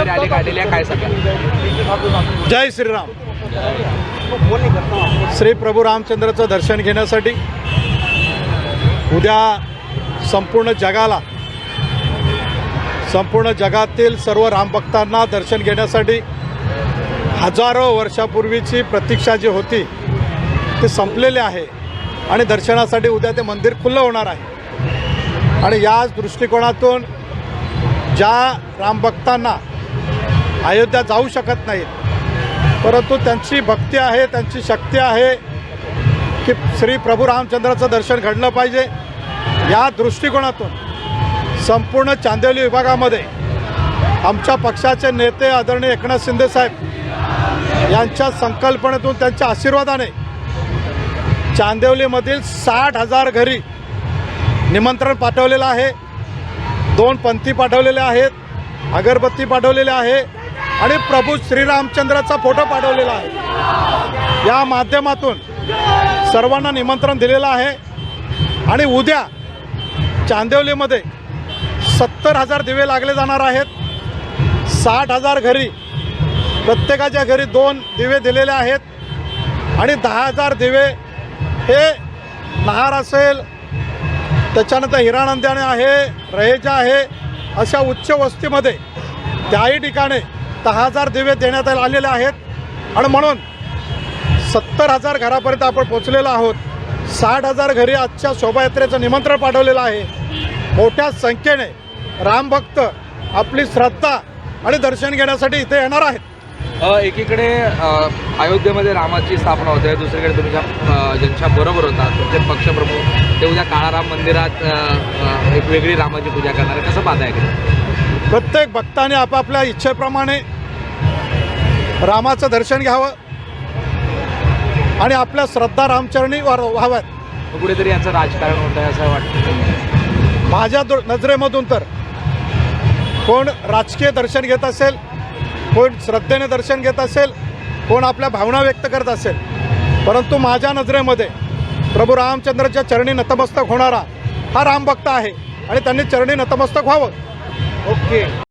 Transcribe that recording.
भव्य रॅली काढलेली आहे. काय सांगा जय श्रीराम. श्री प्रभू रामचंद्राचं दर्शन घेण्यासाठी उद्या संपूर्ण जगाला संपूर्ण जगातील सर्व रामभक्तांना दर्शन घेण्यासाठी हजारो वर्षापूर्वीची प्रतीक्षा जी होती ती संपलेली आहे. आणि दर्शनासाठी उद्या ते मंदिर खुलं होणार आहे. आणि याच दृष्टिकोनातून ज्या रामभक्तांना अयोध्या जाऊ शकत नाहीत परंतु त्यांची भक्ती आहे त्यांची शक्ती आहे की श्री प्रभू रामचंद्राचं दर्शन घडलं पाहिजे. या दृष्टिकोनातून संपूर्ण चांदिवली विभागामध्ये आमच्या पक्षाचे नेते आदरणीय एकनाथ शिंदेसाहेब यांच्या संकल्पनेतून त्यांच्या आशीर्वादाने चांदिवलीमधील साठ हजार घरी निमंत्रण पाठवलेलं आहे. दोन पंथी पाठवलेले आहेत अगरबत्ती पाठवलेले आहे. आणि प्रभू श्रीरामचंद्राचा फोटो पाठवलेला आहे. या माध्यमातून सर्वांना निमंत्रण दिलेलं आहे. आणि उद्या चांदिवलीमध्ये सत्तर हजार दिवे लागले जाणार आहेत. साठ हजार घरी प्रत्येकाच्या घरी दोन दिवे दिलेले आहेत. आणि दहा हजार दिवे हे नहार असेल त्याच्यानंतर हिरानंद्याने आहे रहेजा आहे अशा उच्च वस्तीमध्ये त्याही ठिकाणी दहा हजार दिवे देण्यात आलेले आहेत. आणि म्हणून सत्तर हजार घरापर्यंत आपण पोचलेलो आहोत. साठ हजार घरी आजच्या शोभायात्रेचं निमंत्रण पाठवलेलं आहे. मोठ्या संख्येने रामभक्त आपली श्रद्धा आणि दर्शन घेण्यासाठी इथे येणार आहेत. एकीकडे अयोध्येमध्ये रामाची स्थापना होते दुसरीकडे तुमच्या ज्यांच्या बरोबर होता तुमचे पक्षप्रमुख ते उद्या काळाराम मंदिरात एक वेगळी रामाची पूजा करणार कसं पाहता आहे प्रत्येक भक्ताने आपापल्या इच्छेप्रमाणे रामाचं दर्शन घ्यावं आणि आपल्या श्रद्धा रामचरणी व्हाव्यात. कुठेतरी याचं राजकारण होत आहे असं वाटतं. माझ्या दो नजरेमधून तर कोण राजकीय दर्शन घेत असेल कोण श्रद्धेने दर्शन घेत असेल कोण आपल्या भावना व्यक्त करत असेल परंतु माझ्या नजरेमध्ये प्रभू रामचंद्राच्या चरणी नतमस्तक होणारा हा रामभक्त आहे आणि त्यांनी चरणी नतमस्तक व्हावं. ওকে